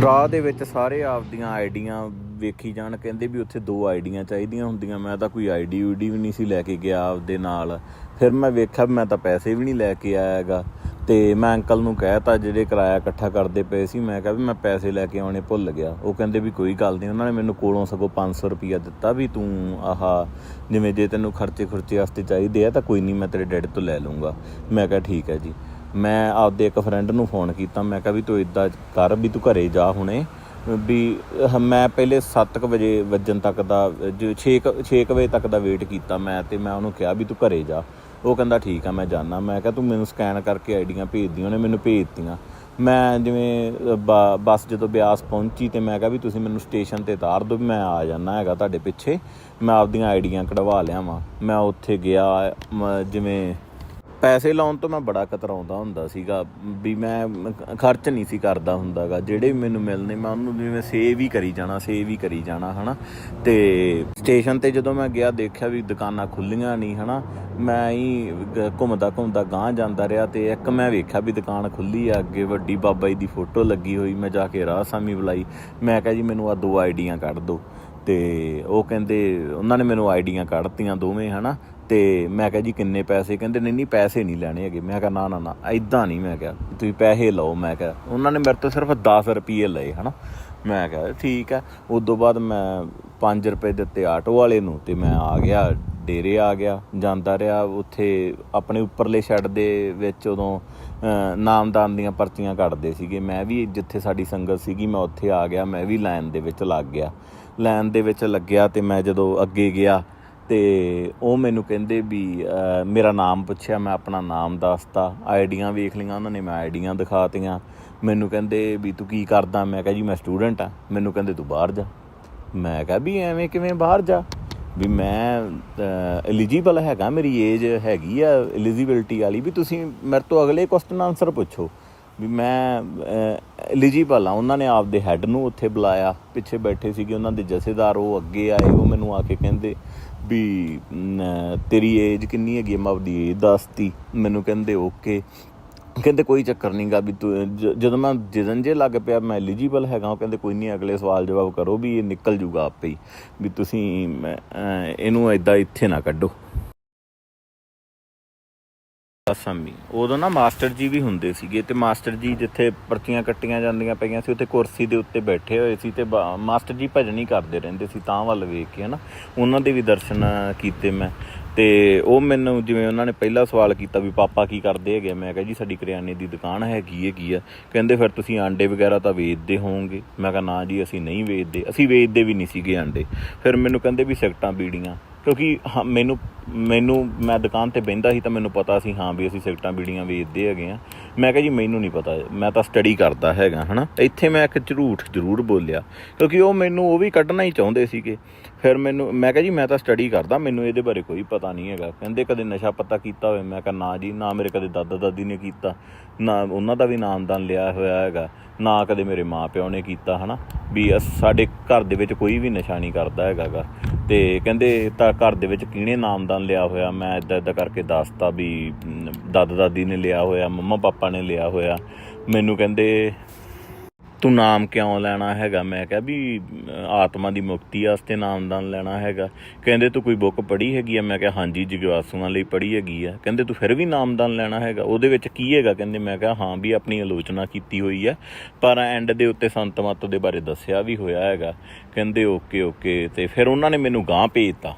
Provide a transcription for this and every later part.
ਡਰਾ ਦੇ ਵਿੱਚ ਸਾਰੇ ਆਪਦੀਆਂ ਆਈਡੀਆਂ ਵੇਖੀ ਜਾਣ, ਕਹਿੰਦੇ ਵੀ ਉੱਥੇ ਦੋ ਆਈਡੀਆਂ ਚਾਹੀਦੀਆਂ ਹੁੰਦੀਆਂ। ਮੈਂ ਤਾਂ ਕੋਈ ਆਈਡੀ ਊਡੀ ਵੀ ਨਹੀਂ ਸੀ ਲੈ ਕੇ ਗਿਆ ਆਪਦੇ ਨਾਲ। ਫਿਰ ਮੈਂ ਵੇਖਿਆ ਵੀ ਮੈਂ ਤਾਂ ਪੈਸੇ ਵੀ ਨਹੀਂ ਲੈ ਕੇ ਆਇਆਗਾ ਤੇ ਮੈਂ ਅੰਕਲ ਨੂੰ ਕਹਿਤਾ, ਜਿਹੜੇ ਕਿਰਾਇਆ ਇਕੱਠਾ ਕਰਦੇ ਪਏ ਸੀ, ਮੈਂ ਕਿਹਾ ਵੀ ਮੈਂ ਪੈਸੇ ਲੈ ਕੇ ਆਉਣੇ ਭੁੱਲ ਗਿਆ। ਉਹ ਕਹਿੰਦੇ ਵੀ ਕੋਈ ਗੱਲ ਨਹੀਂ, ਉਹਨਾਂ ਨੇ ਮੈਨੂੰ ਕੋਲੋਂ ਸਗੋਂ 500 ਰੁਪਈਆ ਦਿੱਤਾ ਵੀ ਤੂੰ ਆਹ ਜਿਵੇਂ ਜੇ ਤੈਨੂੰ ਖਰਚੇ ਖੁਰਚੇ ਵਾਸਤੇ ਚਾਹੀਦੇ ਆ ਤਾਂ ਕੋਈ ਨਹੀਂ, ਮੈਂ ਤੇਰੇ ਡੈਡੀ ਤੋਂ ਲੈ ਲੂੰਗਾ ਮੈਂ ਕਿਹਾ ਠੀਕ ਹੈ ਜੀ। ਮੈਂ ਆਪਦੇ ਇੱਕ ਫਰੈਂਡ ਨੂੰ ਫੋਨ ਕੀਤਾ, ਮੈਂ ਕਿਹਾ ਵੀ ਤੂੰ ਇਦਾਂ ਕਰ ਵੀ ਤੂੰ ਘਰੇ ਜਾ ਹੁਣੇ, ਵੀ ਮੈਂ ਪਹਿਲੇ 7:00 ਵਜੇ ਵੱਜਣ ਤੱਕ ਦਾ, ਜੋ 6 6 ਵਜੇ ਤੱਕ ਦਾ ਵੇਟ ਕੀਤਾ ਮੈਂ ਤੇ ਮੈਂ ਉਹਨੂੰ ਕਿਹਾ ਵੀ ਤੂੰ ਘਰੇ ਜਾ। ਉਹ ਕਹਿੰਦਾ ਠੀਕ ਆ, ਮੈਂ ਜਾਣਾ ਮੈਂ ਕਿਹਾ ਤੂੰ ਮੈਨੂੰ ਸਕੈਨ ਕਰਕੇ ਆਈਡੀਆਂ ਭੇਜ ਦੀ ਉਹਨੇ ਮੈਨੂੰ ਭੇਜ ਦਿੱਤੀਆਂ ਮੈਂ ਜਿਵੇਂ ਬ- ਬੱਸ ਜਦੋਂ ਬਿਆਸ ਪਹੁੰਚੀ ਤੇ ਮੈਂ ਕਿਹਾ ਵੀ ਤੁਸੀਂ ਮੈਨੂੰ ਸਟੇਸ਼ਨ ਤੇ ਉਤਾਰ ਦਿਓ ਵੀ ਮੈਂ ਆ ਜਾਣਾ ਹੈਗਾ ਤੁਹਾਡੇ ਪਿੱਛੇ। ਮੈਂ ਆਪਦੀਆਂ ਆਈਡੀਆਂ ਕਢਵਾ ਲਿਆਵਾਂ ਮੈਂ ਉੱਥੇ ਗਿਆ ਜਿਵੇਂ ਪੈਸੇ ਲਾਉਣ ਤੋਂ ਮੈਂ ਬੜਾ ਕਤਰਾਉਂਦਾ ਹੁੰਦਾ ਸੀਗਾ, ਵੀ ਮੈਂ ਖਰਚ ਨਹੀਂ ਸੀ ਕਰਦਾ ਹੁੰਦਾਗਾ। ਜਿਹੜੇ ਵੀ ਮੈਨੂੰ ਮਿਲਨੇ, ਮੈਂ ਉਹਨੂੰ ਜਿਵੇਂ ਸੇਵ ਹੀ ਕਰੀ ਜਾਣਾ ਸੇਵ ਹੀ ਕਰੀ ਜਾਣਾ, ਹਨਾ? ਤੇ ਸਟੇਸ਼ਨ ਤੇ ਜਦੋਂ ਮੈਂ ਗਿਆ, ਦੇਖਿਆ ਵੀ ਦੁਕਾਨਾਂ ਖੁੱਲੀਆਂ ਨਹੀਂ, ਹਨਾ? ਮੈਂ ਹੀ ਘੁੰਮਦਾ ਘੁੰਮਦਾ ਗਾਂਹ ਜਾਂਦਾ ਰਿਹਾ ਤੇ ਇੱਕ ਮੈਂ ਵੇਖਿਆ ਵੀ ਦੁਕਾਨ ਖੁੱਲੀ ਆ, ਅੱਗੇ ਵੱਡੀ ਬਾਬਾ ਜੀ ਦੀ ਫੋਟੋ ਲੱਗੀ ਹੋਈ, ਮੈਂ ਜਾ ਕੇ ਰਾਹ ਸਾਮੀ ਬੁਲਾਈ। ਮੈਂ ਕਿਹਾ ਜੀ, ਮੈਨੂੰ ਆ ਦੋ ਆਈਡੀਆਂ ਕੱਢ ਦਿਓ ਤੇ ਉਹ ਕਹਿੰਦੇ, ਉਹਨਾਂ ਨੇ ਮੈਨੂੰ ਆਈਡੀਆਂ ਕੱਢਤੀਆਂ ਦੋਵੇਂ, ਹਨਾ? ਤੇ ਮੈਂ ਕਿਹਾ ਜੀ ਕਿੰਨੇ ਪੈਸੇ? ਕਹਿੰਦੇ ਨਹੀਂ ਨਹੀਂ, ਪੈਸੇ ਨਹੀਂ ਲੈਣੇ ਹੈਗੇ। ਮੈਂ ਕਿਹਾ, ਨਾ ਨਾ ਨਾ ਐਦਾਂ ਨਹੀਂ, ਮੈਂ ਕਿਹਾ, ਤੁਸੀਂ ਪੈਸੇ ਲਓ, ਮੈਂ ਕਿਹਾ। ਉਹਨਾਂ ਨੇ ਮੇਰੇ ਤੋਂ ਸਿਰਫ 10 ਰੁਪਏ ਲਏ, ਹਨਾ? ਮੈਂ ਕਿਹਾ, ਠੀਕ ਹੈ। ਉਸ ਤੋਂ ਬਾਅਦ ਮੈਂ 5 ਰੁਪਏ ਦਿੱਤੇ ਆਟੋ ਵਾਲੇ ਨੂੰ ਤੇ ਮੈਂ ਆ ਗਿਆ, ਡੇਰੇ ਆ ਗਿਆ, ਜਾਂਦਾ ਰਿਹਾ। ਉੱਥੇ ਆਪਣੇ ਉੱਪਰਲੇ ਸ਼ੈੱਡ ਦੇ ਵਿੱਚ ਉਦੋਂ ਨਾਮਦਾਨ ਦੀਆਂ ਪਰਚੀਆਂ ਕੱਢਦੇ ਸੀਗੇ। ਮੈਂ ਵੀ ਜਿੱਥੇ ਸਾਡੀ ਸੰਗਤ ਸੀਗੀ, ਮੈਂ ਉੱਥੇ ਆ ਗਿਆ। ਮੈਂ ਵੀ ਲਾਈਨ ਦੇ ਵਿੱਚ ਲੱਗ ਗਿਆ। ਲਾਈਨ ਦੇ ਵਿੱਚ ਲੱਗਿਆ ਤੇ ਮੈਂ ਜਦੋਂ ਅੱਗੇ ਗਿਆ ਤੇ ਉਹ ਮੈਨੂੰ ਕਹਿੰਦੇ ਵੀ ਮੇਰਾ ਨਾਮ ਪੁੱਛਿਆ, ਮੈਂ ਆਪਣਾ ਨਾਮ ਦੱਸਤਾ, ਆਈਡੀਆਂ ਵੇਖ ਲਈਆਂ, ਉਹਨਾਂ ਨੇ ਮੈਂ ਆਈਡੀਆਂ ਦਿਖਾਤੀਆਂ। ਮੈਨੂੰ ਕਹਿੰਦੇ ਵੀ ਤੂੰ ਕੀ ਕਰਦਾ? ਮੈਂ ਕਿਹਾ ਜੀ, ਮੈਂ ਸਟੂਡੈਂਟ ਆ। ਮੈਨੂੰ ਕਹਿੰਦੇ, ਤੂੰ ਬਾਹਰ ਜਾ। ਮੈਂ ਕਿਹਾ ਵੀ ਐਵੇਂ ਕਿਵੇਂ ਬਾਹਰ ਜਾ? ਵੀ ਮੈਂ ਐਲੀਜੀਬਲ ਹੈਗਾ, ਮੇਰੀ ਏਜ ਹੈਗੀ ਆ ਐਲੀਜੀਬਿਲਟੀ ਵਾਲੀ। ਵੀ ਤੁਸੀਂ ਮੇਰੇ ਤੋਂ ਅਗਲੇ ਕੁਐਸਚਨ ਆਨਸਰ ਪੁੱਛੋ। ਵੀ ਮੈਂ ਐਲੀਜੀਬਲ ਆ। ਉਹਨਾਂ ਨੇ ਆਪਦੇ ਹੈੱਡ ਨੂੰ ਉੱਥੇ ਬੁਲਾਇਆ। ਪਿੱਛੇ ਬੈਠੇ ਸੀਗੇ, ਉਹਨਾਂ ਦੇ ਜਥੇਦਾਰ, ਉਹ ਅੱਗੇ ਆਏ, ਉਹ ਮੈਨੂੰ ਆ ਕੇ ਕਹਿੰਦੇ ਵੀ ਤੇਰੀ ਏਜ ਕਿੰਨੀ ਹੈਗੀ ਮੈਂ ਆਪਦੀ ਏਜ ਦੱਸਤੀ। ਮੈਨੂੰ ਕਹਿੰਦੇ ਓਕੇ ਕਹਿੰਦੇ, ਕੋਈ ਚੱਕਰ ਨਹੀਂਗਾ ਵੀ ਤੂੰ, ਜ- ਜਦੋਂ ਮੈਂ ਜਿਦਨ ਜੇ ਲੱਗ ਪਿਆ, ਮੈਂ ਐਲੀਜੀਬਲ ਹੈਗਾ, ਉਹ ਕਹਿੰਦੇ, ਕੋਈ ਨਹੀਂ ਅਗਲੇ ਸਵਾਲ ਜਵਾਬ ਕਰੋ ਵੀ ਇਹ ਨਿਕਲ ਜੂਗਾ ਆਪੇ ਹੀ, ਵੀ ਤੁਸੀਂ ਇਹਨੂੰ ਐਦਾਂ ਇੱਥੇ ਨਾ ਕੱਢੋ। ਅਸਾਮੀ ਉਦੋਂ ਨਾ ਮਾਸਟਰ ਜੀ ਵੀ ਹੁੰਦੇ ਸੀਗੇ ਤੇ ਮਾਸਟਰ ਜੀ ਜਿੱਥੇ ਪਰਚੀਆਂ ਕੱਟੀਆਂ ਜਾਂਦੀਆਂ ਪਈਆਂ ਸੀ, ਉੱਥੇ ਕੁਰਸੀ ਦੇ ਉੱਤੇ ਬੈਠੇ ਹੋਏ ਸੀ ਤੇ ਬਾ- ਮਾਸਟਰ ਜੀ ਭਜਨ ਹੀ ਕਰਦੇ ਰਹਿੰਦੇ ਸੀ, ਤਾਂ ਵੱਲ ਵੇਖ ਕੇ ਹਨਾ। ਉਹਨਾਂ ਦੇ ਵੀ ਦਰਸ਼ਨ ਕੀਤੇ ਮੈਂ। ਤੇ ਉਹ ਮੈਨੂੰ ਜਿਵੇਂ ਉਹਨਾਂ ਨੇ ਪਹਿਲਾ ਸਵਾਲ ਕੀਤਾ ਵੀ ਪਾਪਾ ਕੀ ਕਰਦੇ ਹੈਗੇ, ਮੈਂ ਕਿਹਾ ਜੀ ਸਾਡੀ ਕਰਿਆਨੇ ਦੀ ਦੁਕਾਨ ਹੈਗੀ ਹੈਗੀ ਆ। ਕਹਿੰਦੇ ਫਿਰ ਤੁਸੀਂ ਆਂਡੇ ਵਗੈਰਾ ਤਾਂ ਵੇਚਦੇ ਹੋਵੋਗੇ। ਮੈਂ ਕਿਹਾ ਨਾ ਜੀ, ਅਸੀਂ ਨਹੀਂ ਵੇਚਦੇ। ਅਸੀਂ ਵੇਚਦੇ ਵੀ ਨਹੀਂ ਸੀਗੇ ਆਂਡੇ। ਫਿਰ ਮੈਨੂੰ ਕਹਿੰਦੇ ਵੀ ਸਿਗਟਾਂ ਬੀੜੀਆਂ ਕਿਉਂਕਿ ਹਾਂ, ਮੈਨੂੰ ਮੈਨੂੰ ਮੈਂ ਦੁਕਾਨ ਤੇ ਬਹਿੰਦਾ ਸੀ ਤਾਂ ਮੈਨੂੰ ਪਤਾ ਸੀ ਹਾਂ ਵੀ ਅਸੀਂ ਸਿਗਟਾਂ ਬੀੜੀਆਂ ਵੇਚਦੇ ਹੈਗੇ ਆ। ਮੈਂ ਕਿਹਾ ਜੀ ਮੈਨੂੰ ਨਹੀਂ ਪਤਾ ਮੈਂ ਤਾਂ ਸਟੱਡੀ ਕਰਦਾ ਹੈਗਾ ਹਨਾ। ਇੱਥੇ ਮੈਂ ਇੱਕ ਝੂਠ ਜ਼ਰੂਰ ਬੋਲਿਆ ਕਿਉਂਕਿ ਉਹ ਮੈਨੂੰ ਉਹ ਵੀ ਕੱਢਣਾ ਹੀ ਚਾਹੁੰਦੇ ਸੀਗੇ। ਫਿਰ ਮੈਨੂੰ, ਮੈਂ ਕਿਹਾ ਜੀ, ਮੈਂ ਤਾਂ ਸਟੱਡੀ ਕਰਦਾ, ਮੈਨੂੰ ਇਹਦੇ ਬਾਰੇ ਕੋਈ ਪਤਾ ਨਹੀਂ ਹੈਗਾ। ਕਹਿੰਦੇ ਕਦੇ ਨਸ਼ਾ ਪੱਤਾ ਕੀਤਾ ਹੋਵੇ, ਮੈਂ ਕਿਹਾ ਨਾ ਜੀ, ਨਾ ਮੇਰੇ ਕਦੇ ਦਾਦਾ ਦਾਦੀ ਨੇ ਕੀਤਾ, ਨਾ ਉਹਨਾਂ ਦਾ ਵੀ ਨਾਮਦਾਨ ਲਿਆ ਹੋਇਆ ਹੈਗਾ, ਨਾ ਕਦੇ ਮੇਰੇ ਮਾਪਿਓ ਨੇ ਕੀਤਾ, ਹਨਾ? ਵੀ ਅਸ- ਸਾਡੇ ਘਰ ਦੇ ਵਿੱਚ ਕੋਈ ਵੀ ਨਸ਼ਾ ਨਹੀਂ ਕਰਦਾ ਹੈਗਾਗਾ। ਤੇ ਕਹਿੰਦੇ ਤਾਂ ਘਰ ਦੇ ਵਿੱਚ ਕਿਹਨੇ ਨਾਮਦਾਨ ਲਿਆ ਹੋਇਆ? ਮੈਂ ਇਦਾਂ ਇਦਾਂ ਕਰਕੇ ਦੱਸਤਾ ਵੀ, ਦਾਦਾ ਦਾਦੀ ਨੇ ਲਿਆ ਹੋਇਆ ਮੰਮਾ ਪਾਪਾ ਨੇ ਲਿਆ ਹੋਇਆ। ਮੈਨੂੰ ਕਹਿੰਦੇ ਤੂੰ ਨਾਮ ਕਿਉਂ ਲੈਣਾ ਹੈਗਾ? ਮੈਂ ਕਿਹਾ ਵੀ ਆਤਮਾ ਦੀ ਮੁਕਤੀ ਵਾਸਤੇ ਨਾਮਦਾਨ ਲੈਣਾ ਹੈਗਾ। ਕਹਿੰਦੇ, ਤੂੰ ਕੋਈ ਬੁੱਕ ਪੜ੍ਹੀ ਹੈਗੀ ਆ? ਮੈਂ ਕਿਹਾ, ਹਾਂਜੀ ਜਗਵਾਸੂਆਂ ਲਈ ਪੜ੍ਹੀ ਹੈਗੀ ਆ। ਕਹਿੰਦੇ, ਤੂੰ ਫਿਰ ਵੀ ਨਾਮਦਾਨ ਲੈਣਾ ਹੈਗਾ? ਉਹਦੇ ਵਿੱਚ ਕੀ ਹੈਗਾ? ਕਹਿੰਦੇ, ਮੈਂ ਕਿਹਾ, ਹਾਂ ਵੀ ਆਪਣੀ ਆਲੋਚਨਾ ਕੀਤੀ ਹੋਈ ਹੈ ਪਰ ਐਂਡ ਦੇ ਉੱਤੇ ਸੰਤ ਮੱਤ ਦੇ ਬਾਰੇ ਦੱਸਿਆ ਵੀ ਹੋਇਆ ਹੈਗਾ। ਕਹਿੰਦੇ, ਓਕੇ ਓਕੇ। ਤੇ ਫਿਰ ਉਹਨਾਂ ਨੇ ਮੈਨੂੰ ਗਾਂ ਭੇਜਤਾ।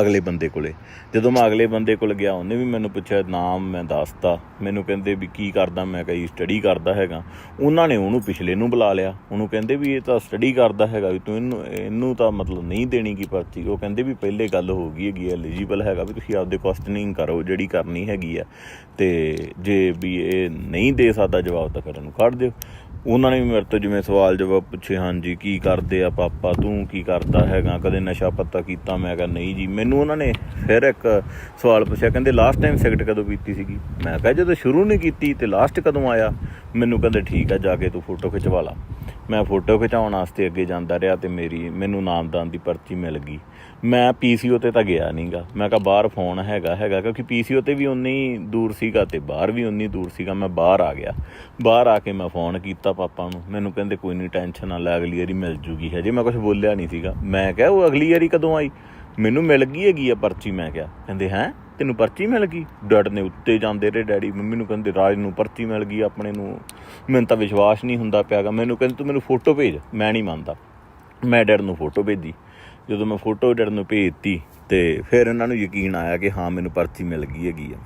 ਅਗਲੇ ਬੰਦੇ ਕੋਲੇ। ਜਦੋਂ ਮੈਂ ਅਗਲੇ ਬੰਦੇ ਕੋਲ ਗਿਆ, ਉਹਨੇ ਵੀ ਮੈਨੂੰ ਪੁੱਛਿਆ, ਨਾਮ ਮੈਂ ਦੱਸਤਾ। ਮੈਨੂੰ ਕਹਿੰਦੇ ਵੀ, ਕੀ ਕਰਦਾ? ਮੈਂ ਕਹੀ ਸਟੱਡੀ ਕਰਦਾ ਹੈਗਾ। ਉਹਨਾਂ ਨੇ ਉਹਨੂੰ ਪਿਛਲੇ ਨੂੰ ਬੁਲਾ ਲਿਆ। ਉਹਨੂੰ ਕਹਿੰਦੇ ਵੀ, ਇਹ ਤਾਂ ਸਟੱਡੀ ਕਰਦਾ ਹੈਗਾ ਵੀ, ਤੂੰ ਇਹਨੂੰ ਇਹਨੂੰ ਤਾਂ ਮਤਲਬ ਨਹੀਂ ਦੇਣੀ ਕੀ ਪਰਚੀ। ਉਹ ਕਹਿੰਦੇ ਵੀ, ਪਹਿਲੇ ਗੱਲ ਹੋ ਗਈ ਹੈਗੀ ਐਲੀਜੀਬਲ ਹੈਗਾ ਵੀ, ਤੁਸੀਂ ਆਪਦੇ ਕੁਐਸਚਨਿੰਗ ਕਰੋ, ਜਿਹੜੀ ਕਰਨੀ ਹੈਗੀ ਆ। ਤੇ ਜੇ ਵੀ ਇਹ ਨਹੀਂ ਦੇ ਸਕਦਾ ਜਵਾਬ, ਤਾਂ ਫਿਰ ਉਹਨੂੰ ਕੱਢ ਦਿਓ। ਉਹਨਾਂ ਨੇ ਵੀ ਮੇਰੇ ਤੋਂ ਜਿਵੇਂ ਸਵਾਲ ਜਵਾਬ ਪੁੱਛੇ, ਹਾਂਜੀ, ਕੀ ਕਰਦੇ ਆ ਪਾਪਾ? ਤੂੰ ਕੀ ਕਰਦਾ ਹੈਗਾ? ਕਦੇ ਨਸ਼ਾ ਪੱਤਾ ਕੀਤਾ? ਮੈਂ ਕਿਹਾ, ਨਹੀਂ ਜੀ। ਮੈਨੂੰ ਉਹਨਾਂ ਨੇ ਫਿਰ ਇੱਕ ਸਵਾਲ ਪੁੱਛਿਆ, ਕਹਿੰਦੇ ਲਾਸਟ ਟਾਈਮ ਸਿਗਰਟ ਕਦੋਂ ਪੀਤੀ ਸੀਗੀ? ਮੈਂ ਕਿਹਾ, ਜਦੋਂ ਸ਼ੁਰੂ ਨਹੀਂ ਕੀਤੀ ਤੇ ਲਾਸਟ ਕਦੋਂ ਆਇਆ? ਮੈਨੂੰ ਕਹਿੰਦੇ, ਠੀਕ ਆ, ਜਾ ਕੇ ਤੂੰ ਫੋਟੋ ਖਿਚਵਾ ਲਾ। ਮੈਂ ਫੋਟੋ ਖਿਚਾਉਣ ਵਾਸਤੇ ਅੱਗੇ ਜਾਂਦਾ ਰਿਹਾ ਤੇ ਮੇਰੀ, ਮੈਨੂੰ ਨਾਮਦਾਨ ਦੀ ਪਰਚੀ ਮਿਲ ਗਈ। ਮੈਂ ਪੀਸੀਓ ਤੇ ਤਾਂ ਗਿਆ ਨਹੀਂਗਾ ਮੈਂ ਕਿਹਾ ਬਾਹਰ ਫੋਨ ਹੈਗਾ ਹੈਗਾ, ਕਿਉਂਕਿ ਪੀਸੀਓ ਤੇ ਵੀ ਉਨੀ ਦੂਰ ਸੀਗਾ ਤੇ ਬਾਹਰ ਵੀ ਉਨੀ ਦੂਰ ਸੀਗਾ, ਮੈਂ ਬਾਹਰ ਆ ਗਿਆ। ਬਾਹਰ ਆ ਕੇ ਮੈਂ ਫੋਨ ਕੀਤਾ ਪਾਪਾ ਨੂੰ। ਮੈਨੂੰ ਕਹਿੰਦੇ ਕੋਈ ਨਹੀਂ ਟੈਨਸ਼ਨ ਨਾ ਲੈ, ਅਗਲੀ ਵਾਰੀ ਮਿਲ ਜੂਗੀ। ਹਜੇ ਮੈਂ ਕੁਝ ਬੋਲਿਆ ਨਹੀਂ ਸੀਗਾ। ਮੈਂ ਕਿਹਾ, ਉਹ ਅਗਲੀ ਵਾਰੀ ਕਦੋਂ ਆਈ? ਮੈਨੂੰ ਮਿਲ ਗਈ ਹੈਗੀ ਆ ਪਰਚੀ, ਮੈਂ ਕਿਹਾ। ਕਹਿੰਦੇ, ਹੈ? ਤੈਨੂੰ ਪਰਚੀ ਮਿਲ ਗਈ? ਡੈਡ ਨੇ ਉੱਤੇ ਜਾਂਦੇ ਰਹੇ ਡੈਡੀ। ਮੰਮੀ ਨੂੰ ਕਹਿੰਦੇ, ਰਾਜ ਨੂੰ ਪਰਚੀ ਮਿਲ ਗਈ ਆਪਣੇ ਨੂੰ। ਮੈਨੂੰ ਤਾਂ ਵਿਸ਼ਵਾਸ ਨਹੀਂ ਹੁੰਦਾ ਪਿਆਗਾ। ਮੈਨੂੰ ਕਹਿੰਦੇ, ਤੂੰ ਮੈਨੂੰ ਫੋਟੋ ਭੇਜ। ਮੈਂ ਨਹੀਂ ਮੰਨਦਾ। ਮੈਂ ਡੈਡ ਨੂੰ ਫੋਟੋ ਭੇਜੀ। ਜਦੋਂ ਮੈਂ ਫੋਟੋ ਡੈਡ ਨੂੰ ਭੇਜਤੀ ਤੇ ਫਿਰ ਉਹਨਾਂ ਨੂੰ ਯਕੀਨ ਆਇਆ ਕਿ ਹਾਂ, ਮੈਨੂੰ ਪਰਚੀ ਮਿਲ ਗਈ ਹੈਗੀ ਆ।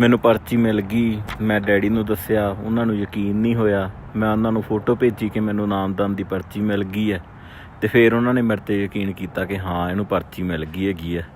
ਮੈਨੂੰ ਪਰਚੀ ਮਿਲ ਗਈ, ਮੈਂ ਡੈਡੀ ਨੂੰ ਦੱਸਿਆ, ਉਹਨਾਂ ਨੂੰ ਯਕੀਨ ਨਹੀਂ ਹੋਇਆ। ਮੈਂ ਉਹਨਾਂ ਨੂੰ ਫੋਟੋ ਭੇਜੀ ਕਿ ਮੈਨੂੰ ਨਾਮਦਾਨ ਦੀ ਪਰਚੀ ਮਿਲ ਗਈ ਹੈ ਤੇ ਫਿਰ ਉਹਨਾਂ ਨੇ ਮੇਰੇ ਤੇ ਯਕੀਨ ਕੀਤਾ ਕਿ ਹਾਂ, ਇਹਨੂੰ ਪਰਚੀ ਮਿਲ ਗਈ ਹੈਗੀ ਹੈ।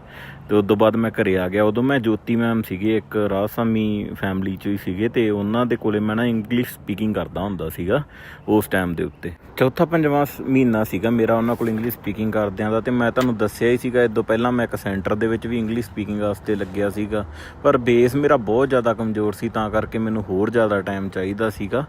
ਤੇ ਉਸ ਤੋਂ ਬਾਅਦ ਮੈਂ ਘਰੇ ਆ ਗਿਆ। ਉਦੋਂ ਮੈਂ ਜੋਤੀ ਮੈਮ ਸੀਗੇ, ਇੱਕ ਰਾਸਾਮੀ ਫੈਮਿਲੀ ਚੋਂ ਹੀ ਸੀਗੇ ਤੇ ਉਹਨਾਂ ਦੇ ਕੋਲੇ ਮੈਂ ਨਾ ਇੰਗਲਿਸ਼ ਸਪੀਕਿੰਗ ਕਰਦਾ ਹੁੰਦਾ ਸੀਗਾ ਉਸ ਟਾਈਮ ਦੇ ਉੱਤੇ। ਚੌਥਾ ਪੰਜਵਾਂ ਸ- ਮਹੀਨਾ ਸੀਗਾ ਮੇਰਾ ਉਹਨਾਂ ਕੋਲ ਇੰਗਲਿਸ਼ ਸਪੀਕਿੰਗ ਕਰਦਿਆਂ ਦਾ ਤੇ ਮੈਂ ਤੁਹਾਨੂੰ ਦੱਸਿਆ ਹੀ ਸੀਗਾ ਇਦੋਂ ਪਹਿਲਾਂ ਮੈਂ ਇੱਕ ਸੈਂਟਰ ਦੇ ਵਿੱਚ ਵੀ ਇੰਗਲਿਸ਼ ਸਪੀਕਿੰਗ ਵਾਸਤੇ ਲੱਗਿਆ ਸੀਗਾ। ਪਰ ਬੇਸ ਮੇਰਾ ਬਹੁਤ ਜ਼ਿਆਦਾ ਕਮਜ਼ੋਰ ਸੀ, ਤਾਂ ਕਰਕੇ ਮੈਨੂੰ ਹੋਰ ਜ਼ਿਆਦਾ ਟਾਈਮ ਚਾਹੀਦਾ ਸੀਗਾ।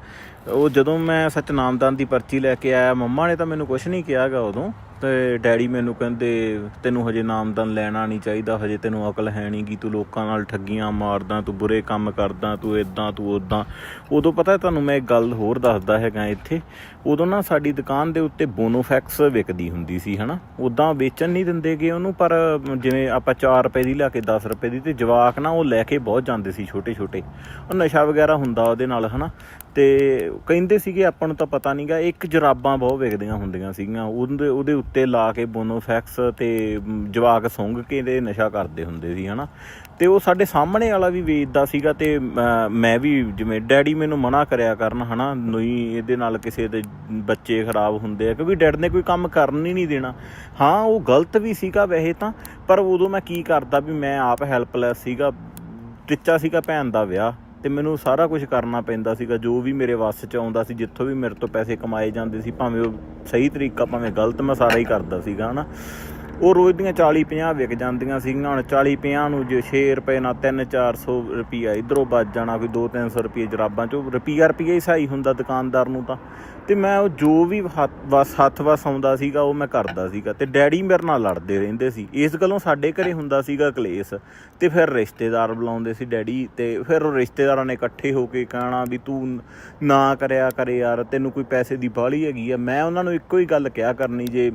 ਉਹ ਜਦੋਂ ਮੈਂ ਸੱਚ ਨਾਮਦਾਨ ਦੀ ਪਰਚੀ ਲੈ ਕੇ ਆਇਆ, ਮੰਮਾ ਨੇ ਤਾਂ ਮੈਨੂੰ ਕੁਝ ਨਹੀਂ ਕਿਹਾਗਾ ਉਦੋਂ। ਤੇ ਡੈਡੀ ਮੈਨੂੰ ਕਹਿੰਦੇ, ਤੈਨੂੰ ਹਜੇ ਨਾਮਦਾਨ ਲੈਣਾ ਨਹੀਂ ਚਾਹੀਦਾ, ਹਜੇ ਤੈਨੂੰ ਅਕਲ ਹੈ ਨਹੀਂ ਕਿ ਤੂੰ ਲੋਕਾਂ ਨਾਲ ਠੱਗੀਆਂ ਮਾਰਦਾ, ਤੂੰ ਬੁਰੇ ਕੰਮ ਕਰਦਾ, ਤੂੰ ਇਦਾਂ ਤੂੰ ਉਦਾਂ ਉਦੋਂ ਪਤਾ ਤੁਹਾਨੂੰ ਮੈਂ ਇੱਕ ਗੱਲ ਹੋਰ ਦੱਸਦਾ ਹੈਗਾ ਇੱਥੇ ਉਦੋਂ ਨਾ ਸਾਡੀ ਦੁਕਾਨ ਦੇ ਉੱਤੇ ਬੋਨੋਫੈਕਸ ਵਿਕਦੀ ਹੁੰਦੀ ਸੀ, ਹਨਾ? ਉਦਾਂ ਵੇਚਣ ਨਹੀਂ ਦਿੰਦੇਗੇ ਉਹਨੂੰ, ਪਰ ਜਿਵੇਂ ਆਪਾਂ 4 ਰੁਪਏ ਦੀ ਲਿਆ ਕੇ 10 ਰੁਪਏ ਦੀ ਤੇ ਜਵਾਕ ਨਾ ਉਹ ਲੈ ਕੇ ਬਹੁਤ ਜਾਂਦੇ ਸੀ ਛੋਟੇ ਛੋਟੇ ਉਹ ਨਸ਼ਾ ਵਗੈਰਾ ਹੁੰਦਾ ਉਹਦੇ ਨਾਲ, ਹਨਾ? ਤੇ ਕਹਿੰਦੇ ਸੀਗੇ, ਆਪਾਂ ਨੂੰ ਤਾਂ ਪਤਾ ਨਹੀਂਗਾ ਇੱਕ ਜਰਾਬਾਂ ਬਹੁਤ ਵਿਕਦੀਆਂ ਹੁੰਦੀਆਂ ਸੀਗੀਆਂ। ਉਹਦੇ ਉਹਦੇ ਉੱਤੇ ਲਾ ਕੇ ਬੋਨੋਫੈਕਸ ਤੇ ਜਵਾਕ ਸੁੰਘ ਕੇ ਤੇ ਨਸ਼ਾ ਕਰਦੇ ਹੁੰਦੇ ਸੀ, ਹਨਾ? ਤੇ ਉਹ ਸਾਡੇ ਸਾਹਮਣੇ ਵਾਲਾ ਵੀ ਵੇਚਦਾ ਸੀਗਾ ਤੇ ਮੈਂ ਵੀ ਜਿਵੇਂ ਡੈਡੀ ਮੈਨੂੰ ਮਨਾ ਕਰਿਆ ਕਰਨ, ਹਨਾ, ਨਹੀਂ ਇਹਦੇ ਨਾਲ ਕਿਸੇ ਦੇ ਬੱਚੇ ਖਰਾਬ ਹੁੰਦੇ ਆ, ਕਿਉਂਕਿ ਡੈਡ ਨੇ ਕੋਈ ਕੰਮ ਕਰਨ ਹੀ ਨਹੀਂ ਦੇਣਾ। ਹਾਂ, ਉਹ ਗਲਤ ਵੀ ਸੀਗਾ ਵੈਸੇ ਤਾਂ, ਪਰ ਉਦੋਂ ਮੈਂ ਕੀ ਕਰਦਾ ਵੀ ਮੈਂ ਆਪ ਹੈਲਪਲੈਸ ਸੀਗਾ, ਟਿੱਚਾ ਸੀਗਾ ਭੈਣ ਦਾ ਵਿਆਹ, ਤੇ ਮੈਨੂੰ ਸਾਰਾ ਕੁਝ ਕਰਨਾ ਪੈਂਦਾ ਸੀਗਾ, ਜੋ ਵੀ ਮੇਰੇ ਵੱਸ 'ਚ ਆਉਂਦਾ ਸੀ, ਜਿੱਥੋਂ ਵੀ ਮੇਰੇ ਤੋਂ ਪੈਸੇ ਕਮਾਏ ਜਾਂਦੇ ਸੀ, ਭਾਵੇਂ ਉਹ ਸਹੀ ਤਰੀਕਾ, ਭਾਵੇਂ ਗਲਤ, ਮੈਂ ਸਾਰਾ ਹੀ ਕਰਦਾ ਸੀਗਾ, ਹਨਾ। ਉਹ ਰੋਜ਼ ਦੀਆਂ 40 50 ਵਿਕ ਜਾਂਦੀਆਂ ਸੀਗੀਆਂ, ਹੁਣ 40 50 ਨੂੰ ਜੇ 6 ਰੁਪਏ ਨਾਲ 3 400 ਰੁਪਿਆ ਇਧਰੋਂ ਬਚ ਜਾਣਾ, ਕੋਈ 2 300 ਰੁਪਏ ਜਰਾਬਾਂ ਚੋਂ ਰੁਪਿਆ ਰੁਪਿਆ ਹੀ ਸਹੀ ਹੁੰਦਾ ਦੁਕਾਨਦਾਰ ਨੂੰ ਤਾਂ। ਤੇ ਮੈਂ ਉਹ ਜੋ ਵੀ ਹੱਥ ਵਸ ਹੱਥ ਵਸ ਆਉਂਦਾ ਸੀਗਾ, ਉਹ ਮੈਂ ਕਰਦਾ ਸੀਗਾ। ਤੇ ਡੈਡੀ ਮੇਰੇ ਨਾਲ ਲੜਦੇ ਰਹਿੰਦੇ ਸੀ। ਇਸ ਗੱਲੋਂ ਸਾਡੇ ਘਰੇ ਹੁੰਦਾ ਸੀਗਾ ਕਲੇਸ਼। ਤੇ ਫਿਰ ਰਿਸ਼ਤੇਦਾਰ ਬੁਲਾਉਂਦੇ ਸੀ ਡੈਡੀ ਤੇ ਫਿਰ ਉਹ ਰਿਸ਼ਤੇਦਾਰਾਂ ਨੇ ਇਕੱਠੇ ਹੋ ਕੇ ਕਹਿਣਾ ਵੀ ਤੂੰ ਨਾ ਕਰਿਆ ਕਰੇ ਯਾਰ, ਤੈਨੂੰ ਕੋਈ ਪੈਸੇ ਦੀ ਬਾਹਲੀ ਹੈਗੀ ਆ। ਮੈਂ ਉਹਨਾਂ ਨੂੰ ਇੱਕੋ ਹੀ ਗੱਲ ਕਿਹਾ ਕਰਨੀ, ਜੇ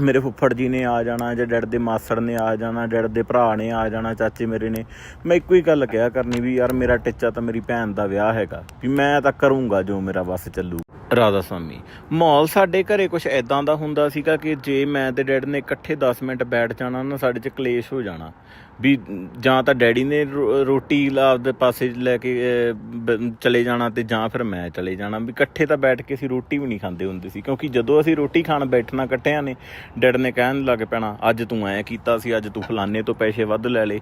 ਮੇਰੇ ਫੁੱਫੜ ਜੀ ਨੇ ਆ ਜਾਣਾ, ਜਾਂ ਡੈਡ ਦੇ ਮਾਸੜ ਨੇ ਆ ਜਾਣਾ, ਡੈਡ ਦੇ ਭਰਾ ਨੇ ਆ ਜਾਣਾ, ਚਾਚੇ ਮੇਰੇ ਨੇ। ਮੈਂ ਇੱਕੋ ਹੀ ਗੱਲ ਕਿਹਾ ਕਰਨੀ ਵੀ ਯਾਰ ਮੇਰਾ ਟਿੱਚਾ ਤਾਂ ਮੇਰੀ ਭੈਣ ਦਾ ਵਿਆਹ ਹੈਗਾ, ਵੀ ਮੈਂ ਤਾਂ ਕਰੂੰਗਾ ਜੋ ਮੇਰਾ ਬਸ ਚੱਲੂ। ਰਾਧਾ ਸਵਾਮੀ, ਮਾਹੌਲ ਸਾਡੇ ਘਰੇ ਕੁਝ ਐਦਾਂ ਦਾ ਹੁੰਦਾ ਸੀਗਾ ਕਿ ਜੇ ਮੈਂ ਤੇ ਡੈਡ ਨੇ ਇਕੱਠੇ 10 ਮਿੰਟ ਬੈਠ ਜਾਣਾ ਨਾ ਸਾਡੇ 'ਚ ਕਲੇਸ਼ ਹੋ ਜਾਣਾ। ਵੀ ਜਾਂ ਤਾਂ ਡੈਡੀ ਨੇ ਰੋ- ਰੋਟੀ ਆਪਦੇ ਪਾਸੇ ਲੈ ਕੇ ਬ- ਚਲੇ ਜਾਣਾ ਤੇ ਜਾਂ ਫਿਰ ਮੈਂ ਚਲੇ ਜਾਣਾ। ਵੀ ਇਕੱਠੇ ਤਾਂ ਬੈਠ ਕੇ ਅਸੀਂ ਰੋਟੀ ਵੀ ਨਹੀਂ ਖਾਂਦੇ ਹੁੰਦੇ ਸੀ, ਕਿਉਂਕਿ ਜਦੋਂ ਅਸੀਂ ਰੋਟੀ ਖਾਣ ਬੈਠਣਾ ਇਕੱਠਿਆਂ ਨੇ, ਡੈਡ ਨੇ ਕਹਿਣ ਲੱਗ ਪੈਣਾ, ਅੱਜ ਤੂੰ ਐ ਕੀਤਾ ਸੀ, ਅੱਜ ਤੂੰ ਫਲਾਣੇ ਤੋਂ ਪੈਸੇ ਵੱਧ ਲੈ ਲਏ।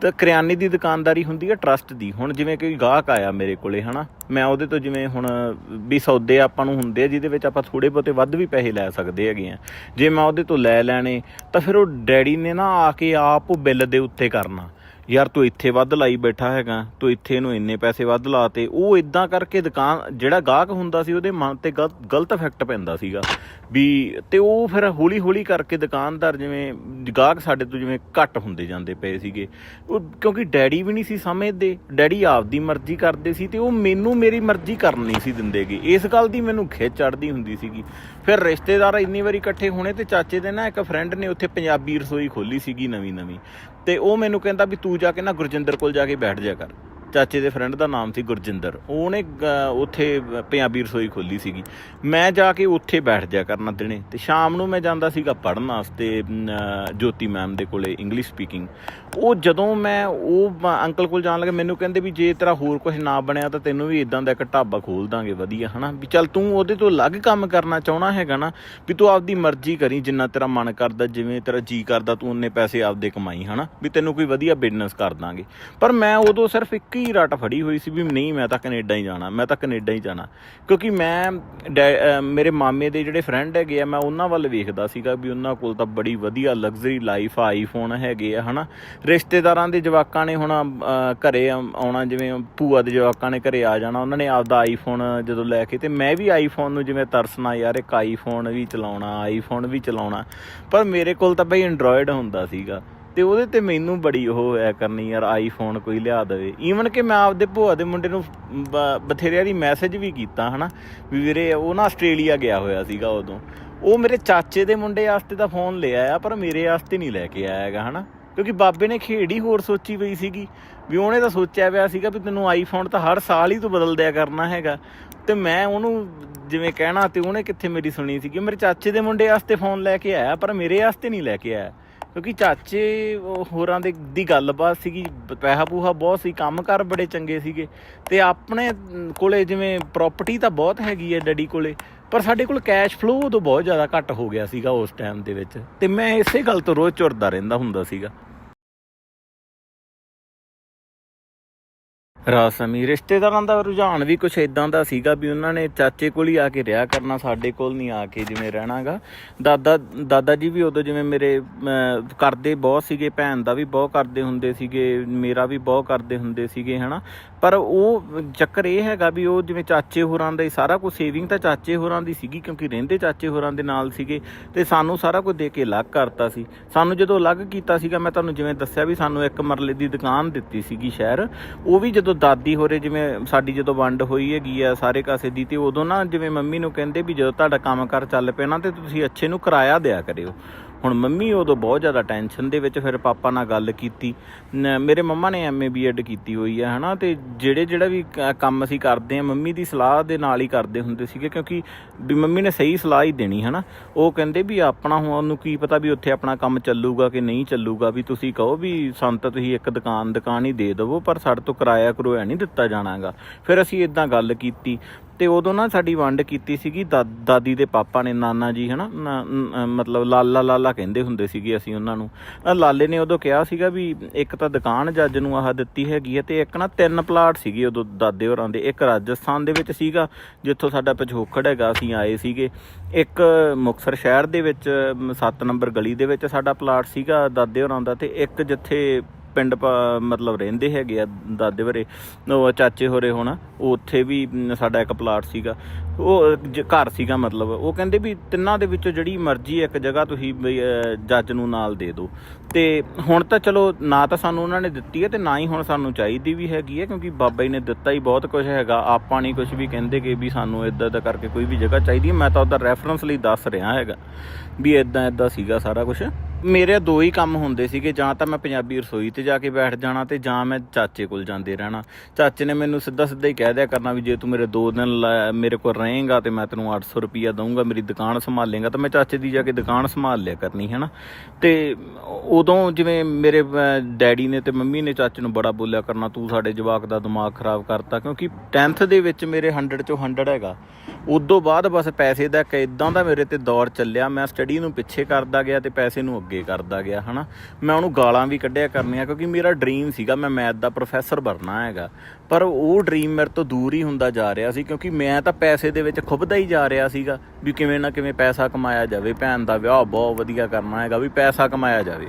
ਤਾਂ ਕਰਿਆਨੇ ਦੀ ਦੁਕਾਨਦਾਰੀ ਹੁੰਦੀ ਹੈ ਟਰਸਟ ਦੀ। ਹੁਣ ਜਿਵੇਂ ਕੋਈ ਗਾਹਕ ਆਇਆ ਮੇਰੇ ਕੋਲੇ, ਹਨਾ, ਮੈਂ ਉਹਦੇ ਤੋਂ ਜਿਵੇਂ ਹੁਣ ਵੀ ਸੌਦੇ ਆਪਾਂ ਨੂੰ ਹੁੰਦੇ ਆ, ਜਿਹਦੇ ਵਿੱਚ ਆਪਾਂ ਥੋੜੇ ਬਹੁਤੇ ਵੱਧ ਵੀ ਪੈਸੇ ਲੈ ਸਕਦੇ ਹੈਗੇ ਆ। ਜੇ ਮੈਂ ਉਹਦੇ ਤੋਂ ਲੈ ਲੈਣੇ, ਤਾਂ ਫਿਰ ਉਹ ਡੈਡੀ ਨੇ ਨਾ ਆ ਕੇ ਆਪ ਉਹ ਬਿੱਲ ਦੇ ਉੱਤੇ ਕਰਨਾ। ਯਾਰ ਤੂੰ ਇੱਥੇ ਵੱਧ ਲਾਈ ਬੈਠਾ ਹੈਗਾ, ਤੂੰ ਇੱਥੇ ਇਹਨੂੰ ਇੰਨੇ ਪੈਸੇ ਵੱਧ ਲਾਤੇ ਉਹ ਇਦਾਂ ਕਰਕੇ ਦੁਕਾਨ, ਜਿਹੜਾ ਗਾਹਕ ਹੁੰਦਾ ਸੀ ਉਹਦੇ ਮਨ ਤੇ ਗਲਤ ਗਲਤ ਇਫੈਕਟ ਪੈਂਦਾ ਸੀਗਾ। ਵੀ ਤੇ ਉਹ ਫਿਰ ਹੌਲੀ ਹੌਲੀ ਕਰਕੇ ਦੁਕਾਨਦਾਰ ਜਿਵੇਂ ਗਾਹਕ ਸਾਡੇ ਤੋਂ ਜਿਵੇਂ ਘੱਟ ਹੁੰਦੇ ਜਾਂਦੇ ਪਏ ਸੀਗੇ। ਉਹ ਕਿਉਂਕਿ ਡੈਡੀ ਵੀ ਨਹੀਂ ਸੀ ਸਮਝਦੇ, ਡੈਡੀ ਆਪਦੀ ਮਰਜ਼ੀ ਕਰਦੇ ਸੀ ਤੇ ਉਹ ਮੈਨੂੰ ਮੇਰੀ ਮਰਜ਼ੀ ਕਰਨ ਨਹੀਂ ਸੀ ਦਿੰਦੇਗੇ ਇਸ ਗੱਲ ਦੀ ਮੈਨੂੰ ਖਿੱਚ ਚੜਦੀ ਹੁੰਦੀ ਸੀਗੀ। ਫਿਰ ਰਿਸ਼ਤੇਦਾਰ ਇੰਨੀ ਵਾਰੀ ਇਕੱਠੇ ਹੋਣੇ ਤੇ ਚਾਚੇ ਦੇ ਨਾ ਇੱਕ ਫਰੈਂਡ ਨੇ ਉੱਥੇ ਪੰਜਾਬੀ ਰਸੋਈ ਖੋਲੀ ਸੀਗੀ ਨਵੀਂ ਨਵੀਂ ਤੇ ਉਹ ਮੈਨੂੰ ਕਹਿੰਦਾ ਵੀ ਤੂੰ ਜਾ ਕੇ ਨਾ ਗੁਰਜਿੰਦਰ ਕੋਲ ਜਾ ਕੇ ਬੈਠ ਜਾ ਕਰ। ਚਾਚੇ ਦੇ ਫਰੈਂਡ ਦਾ ਨਾਮ ਸੀ ਗੁਰਜਿੰਦਰ। ਉਹਨੇ ਉੱਥੇ ਪੰਜਾਬੀ ਰਸੋਈ ਖੋਲੀ ਸੀਗੀ। ਮੈਂ ਜਾ ਕੇ ਉੱਥੇ ਬੈਠ ਜਾ ਕਰਨਾ ਦਿਨੇ ਤੇ ਸ਼ਾਮ ਨੂੰ ਮੈਂ ਜਾਂਦਾ ਸੀਗਾ ਪੜ੍ਹਨ ਵਾਸਤੇ ਜੋਤੀ ਮੈਮ ਦੇ ਕੋਲੇ ਇੰਗਲਿਸ਼ ਸਪੀਕਿੰਗ ਉਹ ਜਦੋਂ ਮੈਂ ਉਹ ਅੰਕਲ ਕੋਲ ਜਾਣ ਲੱਗਾ, ਮੈਨੂੰ ਕਹਿੰਦੇ ਵੀ ਜੇ ਤੇਰਾ ਹੋਰ ਕੁਝ ਨਾ ਬਣਿਆ ਤਾਂ ਤੈਨੂੰ ਵੀ ਇਦਾਂ ਦਾ ਇੱਕ ਢਾਬਾ ਖੋਲ ਦਾਂਗੇ, ਵਧੀਆ, ਹਨਾ? ਵੀ ਚੱਲ ਤੂੰ ਉਹਦੇ ਤੋਂ ਅਲੱਗ ਕੰਮ ਕਰਨਾ ਚਾਹਣਾ ਹੈਗਾ ਨਾ, ਵੀ ਤੂੰ ਆਪਦੀ ਮਰਜ਼ੀ ਕਰੀ, ਜਿੰਨਾ ਤੇਰਾ ਮਨ ਕਰਦਾ, ਜਿਵੇਂ ਤੇਰਾ ਜੀ ਕਰਦਾ, ਤੂੰ ਉਹਨੇ ਪੈਸੇ ਆਪਦੇ ਕਮਾਈ, ਹਨਾ? ਵੀ ਤੈਨੂੰ ਕੋਈ ਵਧੀਆ ਬਿਜ਼ਨਸ ਕਰ ਦਾਂਗੇ। ਪਰ ਮੈਂ ਉਦੋਂ ਸਿਰਫ ਇੱਕ ਪੱਕੀ ਰਟ ਫੜੀ ਹੋਈ ਸੀ ਵੀ ਨਹੀਂ, ਮੈਂ ਤਾਂ ਕੈਨੇਡਾ ਹੀ ਜਾਣਾ, ਮੈਂ ਤਾਂ ਕੈਨੇਡਾ ਹੀ ਜਾਣਾ। ਕਿਉਂਕਿ ਮੈਂ ਮੇਰੇ ਮਾਮੇ ਦੇ ਜਿਹੜੇ ਫਰੈਂਡ ਹੈਗੇ ਆ, ਮੈਂ ਉਹਨਾਂ ਵੱਲ ਵੇਖਦਾ ਸੀਗਾ ਵੀ ਉਹਨਾਂ ਕੋਲ ਤਾਂ ਬੜੀ ਵਧੀਆ ਲਗਜ਼ਰੀ ਲਾਈਫ ਆਈਫੋਨ ਹੈਗੇ ਆ, ਹਨਾ। ਰਿਸ਼ਤੇਦਾਰਾਂ ਦੇ ਜਵਾਕਾਂ ਨੇ ਹੁਣ ਘਰੇ ਆਉਣਾ, ਜਿਵੇਂ ਭੂਆ ਦੇ ਜਵਾਕਾਂ ਨੇ ਘਰੇ ਆ ਜਾਣਾ, ਉਹਨਾਂ ਨੇ ਆਪਦਾ ਆਈਫੋਨ ਜਦੋਂ ਲੈ ਕੇ, ਤੇ ਮੈਂ ਵੀ ਆਈਫੋਨ ਨੂੰ ਜਿਵੇਂ ਤਰਸਣਾ, ਯਾਰ ਇੱਕ ਆਈਫੋਨ ਵੀ ਚਲਾਉਣਾ ਆਈਫੋਨ ਵੀ ਚਲਾਉਣਾ। ਪਰ ਮੇਰੇ ਕੋਲ ਤਾਂ ਬਈ ਐਂਡਰੋਇਡ ਹੁੰਦਾ ਸੀਗਾ। ਤੇ ਉਹਦੇ ਤੇ ਮੈਨੂੰ ਬੜੀ ਉਹ ਹੈ ਕਰਨੀ ਯਾਰ ਆਈਫੋਨ ਕੋਈ ਲਿਆ ਦੇਵੇ। ਈਵਨ ਕਿ ਮੈਂ ਆਪਦੇ ਭੂਆ ਦੇ ਮੁੰਡੇ ਨੂੰ ਬ- ਬਥੇਰੇ ਦੀ ਮੈਸੇਜ ਵੀ ਕੀਤਾ, ਹਨਾ? ਵੀ ਵੀਰੇ, ਉਹ ਨਾ ਆਸਟ੍ਰੇਲੀਆ ਗਿਆ ਹੋਇਆ ਸੀਗਾ ਉਦੋਂ। ਉਹ ਮੇਰੇ ਚਾਚੇ ਦੇ ਮੁੰਡੇ ਵਾਸਤੇ ਤਾਂ ਫੋਨ ਲੈ ਆਇਆ, ਪਰ ਮੇਰੇ ਵਾਸਤੇ ਨਹੀਂ ਲੈ ਕੇ ਆਇਆ ਹੈਗਾ, ਹਨਾ? ਕਿਉਂਕਿ ਬਾਬੇ ਨੇ ਖੇਡ ਹੀ ਹੋਰ ਸੋਚੀ ਪਈ ਸੀਗੀ। ਵੀ ਉਹਨੇ ਤਾਂ ਸੋਚਿਆ ਪਿਆ ਸੀਗਾ ਵੀ ਤੈਨੂੰ ਆਈਫੋਨ ਤਾਂ ਹਰ ਸਾਲ ਹੀ ਤੂੰ ਬਦਲ ਦਿਆ ਕਰਨਾ ਹੈਗਾ। ਤੇ ਮੈਂ ਉਹਨੂੰ ਜਿਵੇਂ ਕਹਿਣਾ ਤੇ ਉਹਨੇ ਕਿੱਥੇ ਮੇਰੀ ਸੁਣੀ ਸੀਗੀ ਮੇਰੇ ਚਾਚੇ ਦੇ ਮੁੰਡੇ ਵਾਸਤੇ ਫੋਨ ਲੈ ਕੇ ਆਇਆ, ਪਰ ਮੇਰੇ ਵਾਸਤੇ ਨਹੀਂ ਲੈ ਕੇ ਆਇਆ। ਕਿਉਂਕਿ ਚਾਚੇ ਹੋਰਾਂ ਦੇ ਦੀ ਗੱਲਬਾਤ ਸੀਗੀ ਪੈਸਾ ਪੂਹਾ ਬਹੁਤ ਸੀ ਕੰਮਕਾਰ ਬੜੇ ਚੰਗੇ ਸੀਗੇ। ਤੇ ਆਪਣੇ ਅਮ, ਕੋਲੇ ਜਿਵੇਂ ਪ੍ਰਾਪਰਟੀ ਤਾਂ ਬਹੁਤ ਹੈਗੀ ਹੈ ਡੈਡੀ ਕੋਲੇ ਪਰ ਸਾਡੇ ਕੋਲ ਕੈਸ਼ ਫਲੋ ਉਦੋਂ ਬਹੁਤ ਜ਼ਿਆਦਾ ਘੱਟ ਹੋ ਗਿਆ ਸੀਗਾ ਉਸ ਟਾਈਮ ਦੇ ਵਿੱਚ। ਤੇ ਮੈਂ ਇਸੇ ਗੱਲ ਤੋਂ ਰੋਜ਼ ਚੁਰਦਾ ਰਹਿੰਦਾ ਹੁੰਦਾ ਸੀਗਾ। ਰਾਸਮੀ ਰਿਸ਼ਤੇਦਾਰਾਂ ਦਾ ਰੁਝਾਨ ਵੀ ਕੁਛ ਇਦਾਂ ਦਾ ਸੀਗਾ ਵੀ ਉਹਨਾਂ ਨੇ ਚਾਚੇ ਕੋਲ ਹੀ ਆ ਕੇ ਰਿਹਾ ਕਰਨਾ, ਸਾਡੇ ਕੋਲ ਨਹੀਂ ਆ ਕੇ ਜਿਵੇਂ ਰਹਿਣਾਗਾ। ਦਾਦਾ ਦਾਦਾ ਜੀ ਵੀ ਉਦੋਂ ਜਿਵੇਂ ਮੇਰੇ ਕਰਦੇ ਬਹੁਤ ਸੀਗੇ, ਭੈਣ ਦਾ ਵੀ ਬਹੁਤ ਕਰਦੇ ਹੁੰਦੇ ਸੀਗੇ, ਮੇਰਾ ਵੀ ਬਹੁਤ ਕਰਦੇ ਹੁੰਦੇ ਸੀਗੇ, ਹਨਾ। ਪਰ ਉਹ ਚੱਕਰ ਇਹ ਹੈਗਾ ਵੀ ਉਹ ਜਿਵੇਂ ਚਾਚੇ ਹੋਰਾਂ ਦਾ ਹੀ ਸਾਰਾ ਕੁਝ ਸੇਵਿੰਗ ਤਾਂ ਚਾਚੇ ਹੋਰਾਂ ਦੀ ਸੀਗੀ ਕਿਉਂਕਿ ਰਹਿੰਦੇ ਚਾਚੇ ਹੋਰਾਂ ਦੇ ਨਾਲ ਸੀਗੇ ਤੇ ਸਾਨੂੰ ਸਾਰਾ ਕੁਝ ਦੇ ਕੇ ਅਲੱਗ ਕਰਤਾ ਸੀ। ਸਾਨੂੰ ਜਦੋਂ ਅਲੱਗ ਕੀਤਾ ਸੀਗਾ, ਮੈਂ ਤੁਹਾਨੂੰ ਜਿਵੇਂ ਦੱਸਿਆ ਵੀ ਸਾਨੂੰ ਇੱਕ ਮਰਲੇ ਦੀ ਦੁਕਾਨ ਦਿੱਤੀ ਸੀਗੀ ਸ਼ਹਿਰ, ਉਹ ਵੀ ਜਦੋਂ ਦਾਦੀ ਹੋਰੇ ਜਿਵੇਂ ਸਾਡੀ ਜਦੋਂ ਵੰਡ ਹੋਈ ਹੈਗੀ ਆ ਸਾਰੇ ਕਾਸੇ ਦੀ, ਤੇ ਉਦੋਂ ਨਾ ਜਿਵੇਂ ਮੰਮੀ ਨੂੰ ਕਹਿੰਦੇ ਵੀ ਜਦੋਂ ਤੁਹਾਡਾ ਕੰਮ ਕਰ ਚੱਲ ਪਿਆ ਨਾ, ਤੇ ਤੁਸੀਂ ਅੱਛੇ ਨੂੰ ਕਿਰਾਇਆ ਦਿਆ ਕਰਿਓ। ਹੁਣ ਮੰਮੀ ਉਦੋਂ ਬਹੁਤ ਜ਼ਿਆਦਾ ਟੈਨਸ਼ਨ ਦੇ ਵਿੱਚ ਫਿਰ ਪਾਪਾ ਨਾਲ ਗੱਲ ਕੀਤੀ। ਮੇਰੇ ਮੰਮਾ ਨੇ ਐਮਏ ਬੀਐਡ ਕੀਤੀ ਹੋਈ ਹੈ ਹਨਾ? ਤੇ ਜਿਹੜੇ, ਜਿਹੜਾ ਵੀ ਕੰਮ ਅਸੀਂ ਕਰਦੇ ਆ, ਮੰਮੀ ਦੀ ਸਲਾਹ ਦੇ ਨਾਲ ਹੀ ਕਰਦੇ ਹੁੰਦੇ ਸੀਗੇ, ਕਿਉਂਕਿ ਵੀ ਮੰਮੀ ਨੇ ਸਹੀ ਸਲਾਹ ਹੀ ਦੇਣੀ, ਹਨਾ? ਉਹ ਕਹਿੰਦੇ ਵੀ ਆਪਣਾ ਹੁਣ ਉਹਨੂੰ ਕੀ ਪਤਾ ਵੀ ਉੱਥੇ ਆਪਣਾ ਕੰਮ ਚੱਲੂਗਾ ਕਿ ਨਹੀਂ ਚੱਲੂਗਾ, ਵੀ ਤੁਸੀਂ ਕਹੋ ਵੀ ਸੰਤ ਤੁਸੀਂ ਇੱਕ ਦੁਕਾਨ ਦੁਕਾਨ ਹੀ ਦੇ ਦੇਵੋ, ਪਰ ਸਾਡੇ ਤੋਂ ਕਿਰਾਇਆ ਕਰੋਇਆ ਨਹੀਂ ਦਿੱਤਾ ਜਾਣਾਗਾ। ਫਿਰ ਅਸੀਂ ਇਦਾਂ ਗੱਲ ਕੀਤੀ। ਤੇ ਉਦੋਂ ਨਾ ਸਾਡੀ ਵੰਡ ਕੀਤੀ ਸੀਗੀ ਦਾ- ਦਾਦੀ ਦੇ ਪਾਪਾ ਨੇ, ਨਾਨਾ ਜੀ, ਹਨਾ? ਨਾ- ਮਤਲਬ ਲਾਲਾ ਲਾਲਾ ਕਹਿੰਦੇ ਹੁੰਦੇ ਸੀਗੇ ਅਸੀਂ ਉਹਨਾਂ ਨੂੰ। ਲਾਲੇ ਨੇ ਉਦੋਂ ਕਿਹਾ ਸੀਗਾ ਵੀ ਇੱਕ ਤਾਂ ਦੁਕਾਨ ਜੱਜ ਨੂੰ ਆਹ ਦਿੱਤੀ ਹੈਗੀ ਹੈ ਤੇ ਇੱਕ ਨਾ ਤਿੰਨ ਪਲਾਟ ਸੀਗੇ ਉਦੋਂ ਦਾਦੇ ਹੋਰਾਂ ਦੇ। ਇੱਕ ਰਾਜਸਥਾਨ ਦੇ ਵਿੱਚ ਸੀਗਾ, ਜਿੱਥੋਂ ਸਾਡਾ ਪਿਛੋਕੜ ਹੈਗਾ, ਅਸੀਂ ਆਏ ਸੀਗੇ। ਇੱਕ ਮੁਕਤਸਰ ਸ਼ਹਿਰ ਦੇ ਵਿੱਚ 7 ਨੰਬਰ ਗਲੀ ਦੇ ਵਿੱਚ ਸਾਡਾ ਪਲਾਟ ਸੀਗਾ ਦਾਦੇ ਹੋਰਾਂ ਦਾ ਤੇ ਇੱਕ ਜਿੱਥੇ ਪਿੰਡ ਪ- ਮਤਲਬ ਰਹਿੰਦੇ ਹੈਗੇ ਆ ਦਾਦੇ ਵਰੇ ਉਹ ਚਾਚੇ ਹੋਰੇ ਹੁਣ ਉੱਥੇ ਵੀ ਸਾਡਾ ਇੱਕ ਪਲਾਟ ਸੀਗਾ। ਉਹ ਜ- ਘਰ ਸੀਗਾ ਮਤਲਬ। ਉਹ ਕਹਿੰਦੇ ਵੀ ਤਿੰਨਾਂ ਦੇ ਵਿੱਚੋਂ ਜਿਹੜੀ ਮਰਜ਼ੀ ਇੱਕ ਜਗ੍ਹਾ ਤੁਸੀਂ ਵੀ, ਜੱਜ ਨੂੰ ਨਾਲ ਦੇ ਦਿਓ। ਤੇ ਹੁਣ ਤਾਂ ਚਲੋ ਨਾ ਤਾਂ ਸਾਨੂੰ ਉਹਨਾਂ ਨੇ ਦਿੱਤੀ ਹੈ ਤੇ ਨਾ ਹੀ ਹੁਣ ਸਾਨੂੰ ਚਾਹੀਦੀ ਵੀ ਹੈਗੀ ਹੈ ਕਿਉਂਕਿ ਬਾਬਾ ਜੀ ਨੇ ਦਿੱਤਾ ਹੀ ਬਹੁਤ ਕੁਝ ਹੈਗਾ। ਆਪਾਂ ਨਹੀਂ ਕੁਝ ਵੀ ਕਹਿੰਦੇ ਕਿ ਵੀ ਸਾਨੂੰ ਇਦਾਂ ਦਾ ਕਰਕੇ ਕੋਈ ਵੀ ਜਗ੍ਹਾ ਚਾਹੀਦੀ ਹੈ। ਮੈਂ ਤਾਂ ਉਹਦਾ ਰੈਫਰੈਂਸ ਲਈ ਦੱਸ ਰਿਹਾ ਹੈਗਾ ਵੀ ਇਦਾਂ ਇਦਾਂ ਸੀਗਾ ਸਾਰਾ ਕੁਝ ਮੇਰੇ ਦੋ ਹੀ ਕੰਮ ਹੁੰਦੇ ਸੀਗੇ, ਜਾਂ ਤਾਂ ਮੈਂ ਪੰਜਾਬੀ ਰਸੋਈ ਤੇ ਜਾ ਕੇ ਬੈਠ ਜਾਣਾ ਤੇ ਜਾਂ ਮੈਂ ਚਾਚੇ ਕੋਲ ਜਾਂਦੇ ਰਹਿਣਾ। ਚਾਚੇ ਨੇ ਮੈਨੂੰ ਸਿੱਧਾ ਸਿੱਧਾ ਹੀ ਕਹਿ ਦਿਆ ਕਰਨਾ ਵੀ ਜੇ ਤੂੰ ਮੇਰੇ ਦੋ ਦਿਨ ਲਾ- ਮੇਰੇ ਕੋਲ ਰਹੇਂਗਾ ਤੇ ਮੈਂ ਤੈਨੂੰ 800 ਰੁਪਈਆ ਦਊਂਗਾ, ਮੇਰੀ ਦੁਕਾਨ ਸੰਭਾਲੇਗਾ ਤਾਂ ਮੈਂ ਚਾਚੇ ਦੀ ਜਾ ਕੇ ਦੁਕਾਨ ਸੰਭਾਲ ਲਿਆ ਕਰਨੀ ਹੈ ਨਾ ਤੇ ਉਦੋਂ ਜਿਵੇਂ ਮੇਰੇ ਡੈਡੀ ਨੇ ਤੇ ਮੰਮੀ ਨੇ ਚਾਚੇ ਨੂੰ ਬੜਾ ਬੋਲਿਆ ਕਰਨਾ, ਤੂੰ ਸਾਡੇ ਜਵਾਕ ਦਾ ਦਿਮਾਗ ਖਰਾਬ ਕਰਤਾ, ਕਿਉਂਕਿ 10th ਦੇ ਵਿੱਚ ਮੇਰੇ 100 ਚੋਂ 100 ਹੈਗਾ। ਉਦੋਂ ਬਾਅਦ ਬਸ ਪੈਸੇ ਦਾ ਇੱਕ ਇਦਾਂ ਦਾ ਮੇਰੇ ਤੇ ਦੌਰ ਚੱਲਿਆ, ਮੈਂ ਸਟੱਡੀ ਨੂੰ ਪਿੱਛੇ ਕਰਦਾ ਗਿਆ ਤੇ ਪੈਸੇ ਨੂੰ ਅੱਗੇ ਕਰਦਾ ਗਿਆ, ਹਨਾ? ਮੈਂ ਉਹਨੂੰ ਗਾਲਾਂ ਵੀ ਕੱਢਿਆ ਕਰਨੀਆਂ, ਕਿਉਂਕਿ ਮੇਰਾ ਡ੍ਰੀਮ ਸੀਗਾ, ਮੈਂ ਮੈਥ ਦਾ ਪ੍ਰੋਫੈਸਰ ਬਣਨਾ ਹੈਗਾ। ਪਰ ਉਹ ਡ੍ਰੀਮ ਮੇਰੇ ਤੋਂ ਦੂਰ ਹੀ ਹੁੰਦਾ ਜਾ ਰਿਹਾ ਸੀ, ਕਿਉਂਕਿ ਮੈਂ ਤਾਂ ਪੈਸੇ ਦੇ ਵਿੱਚ ਖੁੱਬਦਾ ਹੀ ਜਾ ਰਿਹਾ ਸੀਗਾ, ਵੀ ਕਿਵੇਂ ਨਾ ਕਿਵੇਂ ਪੈਸਾ ਕਮਾਇਆ ਜਾਵੇ, ਭੈਣ ਦਾ ਵਿਆਹ ਬਹੁਤ ਵਧੀਆ ਕਰਨਾ ਹੈਗਾ, ਵੀ ਪੈਸਾ ਕਮਾਇਆ ਜਾਵੇ।